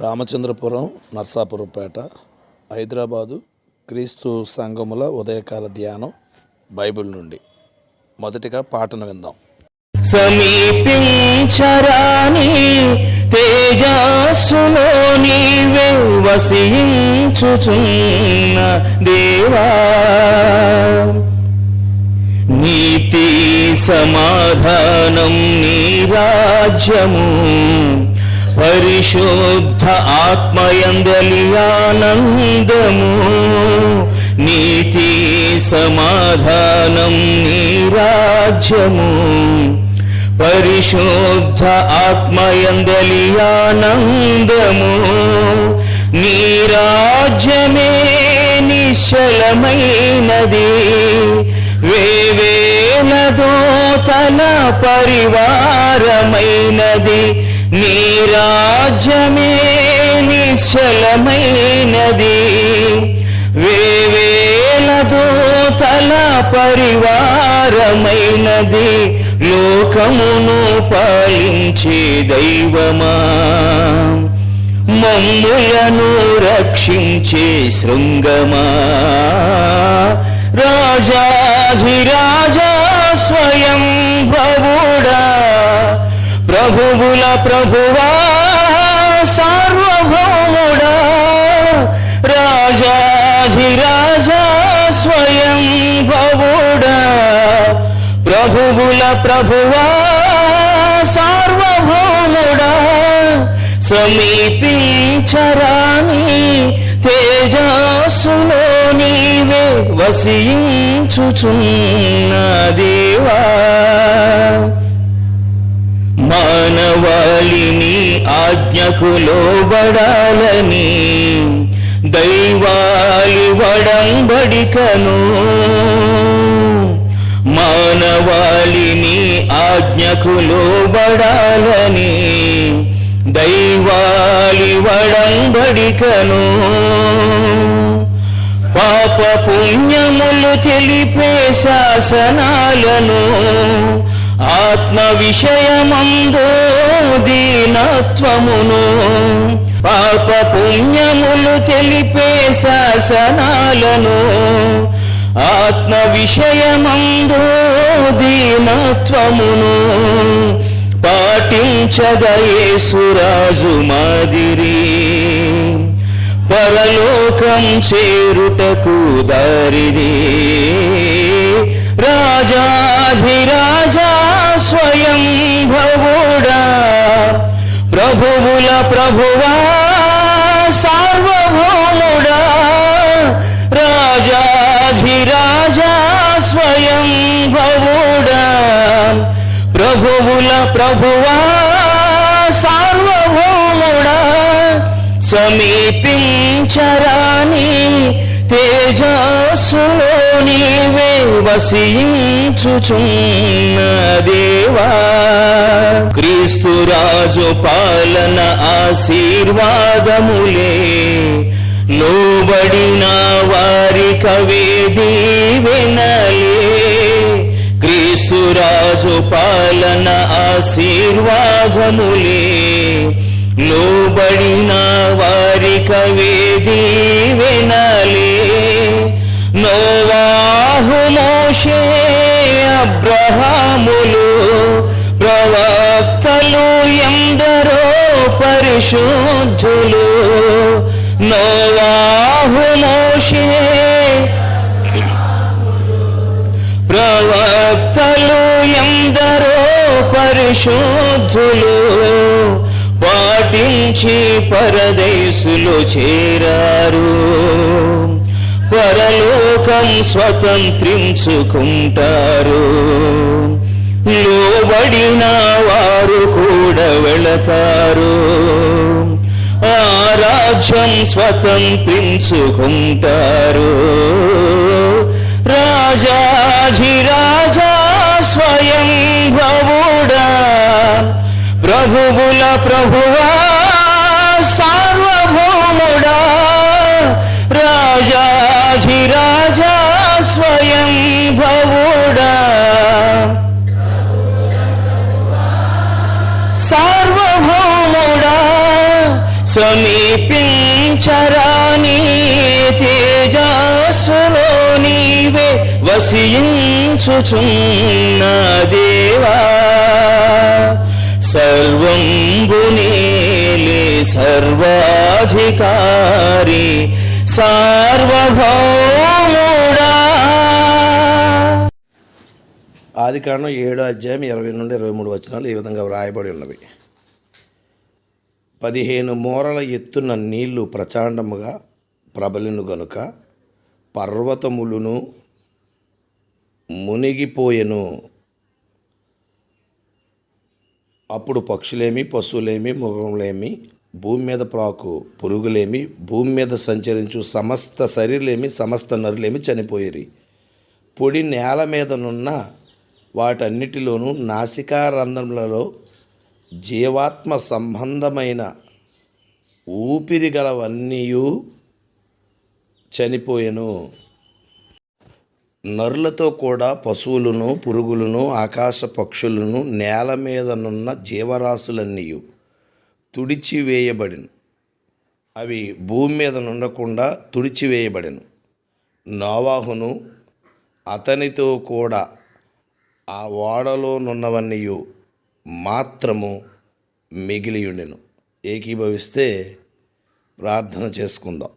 రామచంద్రపురం నర్సాపురంపేట హైదరాబాదు క్రీస్తు సంఘముల ఉదయకాల ధ్యానం బైబిల్ నుండి. మొదటిగా పాటను విందాం. సమీపించరాని తేజస్సులో నీవే వసించుచున్న దేవా. నీతి సమాధానం నీ రాజ్యము. పరిశుద్ధ ఆత్మయందలి ఆనందము నీతి సమాధానం నీరాజ్యము. పరిశుద్ధ ఆత్మయందలి ఆనందము నీ నిశ్చలమైనది. వేవేల దోతల పరివారమైనది. నీ రాజ్యమే నిశ్చలమైనది వేవేల దూతల పరివారమైనది. లోకమును పాలించే దైవమా. మమ్ములను రక్షించే శృంగమా. రాజాధిరాజా స్వయం ప్రభుడా ప్రభువుల ప్రభువా సార్వభౌముడా రాజాధిరాజా స్వయం భవుడా ప్రభువుల ప్రభువా సార్వభౌముడా సమీపించరాని తేజస్సులో నీవే వసించుచున్న దేవా. మానవాళిని ఆజ్ఞకు లోబడాలని దైవాలి వడంబడికను. మానవాళిని ఆజ్ఞకు లోబడాలని దైవాలి వడంబడికను. పాప పుణ్యములు తెలిపే శాసనాలను ఆత్మ విషయమందు దీనత్వమును పాప పుణ్యములు తెలిపే శాసనాలను ఆత్మ విషయమందు దీనత్వమును పాటించదయేసురాజు మాదిరి పరలోకం చేరుటకు దారిది రాజాధిరా స్వయం భవుడా ప్రభువుల ప్రభువా సార్వభౌముడా. రాజాధిరాజా స్వయం భవుడా ప్రభువుల ప్రభువా సార్వభౌముడా. సమీపించరాని తేజస్సులో నీవే వసించుచున్న దేవా క్రీస్తు రాజు పాలన ఆశీర్వాదములే. లోబడిన వారి కవేది వినలే. క్రీస్తు రాజు పాలన ఆశీర్వాదములే. లోబడిన వారి కవేది వినలే. నోవాహు మోషే అబ్రహాములు ప్రవక్తలు ఎందరో పరిశుద్ధులు. నోవాహు మోషే ప్రవక్తలు ఎందరో పరిశుద్ధులు. పాటించి పరదేశులు చేరారు. పరలోకం స్వతంత్రించుకుంటారు. లోబడిన వారు కూడా వెళతారు. ఆ రాజ్యం స్వతంత్రించుకుంటారు. రాజాధిరాజా స్వయం భవుడా ప్రభువుల ప్రభువా సమీపించరాని తేజస్సులో నీవే వసించుచున్న దేవా. సర్వంబునేలే సర్వాధికారి సార్వభౌముడా. ఆది కారణం ఏడో అధ్యాయం ఇరవై నుండి ఇరవై మూడు వచనాలు ఈ విధంగా వ్రాయబడి ఉన్నవి. పదిహేను మూరల ఎత్తున నీళ్ళు ప్రచాండముగా ప్రబలిను గనుక పర్వతములను మునిగిపోయెను. అప్పుడు పక్షులేమి పశువులేమి మృగములేమి భూమి మీద ప్రాకు పురుగులేమి భూమి మీద సంచరించు సమస్త శరీరలేమి సమస్త నరులేమి చనిపోయేరి. పొడి నేల మీదనున్న వాటన్నిటిలోనూ నాసికా రంధ్రములలో జీవాత్మ సంబంధమైన ఊపిరి గలవన్నీ చనిపోయెను. నరులతో కూడా పశువులను పురుగులను ఆకాశ పక్షులను నేల మీదనున్న జీవరాశులన్నీ తుడిచివేయబడిను. అవి భూమి మీద నుండకుండా తుడిచివేయబడెను. నోవాహును అతనితో కూడా ఆ ఓడలో ఓడలోనున్నవన్నీ మాత్రము మిగిలియుండెను. ఏకీభవిస్తే ప్రార్థన చేసుకుందాం.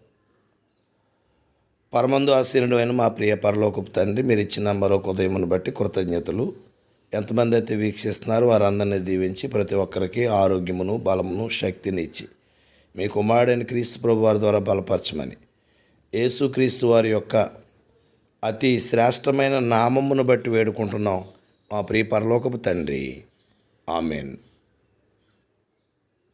పరమందు ఆశీనుడు అయిన మా ప్రియ పరలోకపు తండ్రి మీరు ఇచ్చిన మరొక ఉదయమును బట్టి కృతజ్ఞతలు. ఎంతమంది అయితే వీక్షిస్తున్నారో వారందరినీ దీవించి ప్రతి ఒక్కరికి ఆరోగ్యమును బలమును శక్తిని ఇచ్చి మీ కుమారుడైన క్రీస్తు ప్రభు వారి ద్వారా బలపరచమని. యేసుక్రీస్తు వారి యొక్క అతి శ్రేష్టమైన నామమును బట్టి వేడుకుంటున్నాం మా ప్రియ పరలోకపు తండ్రి. Amen.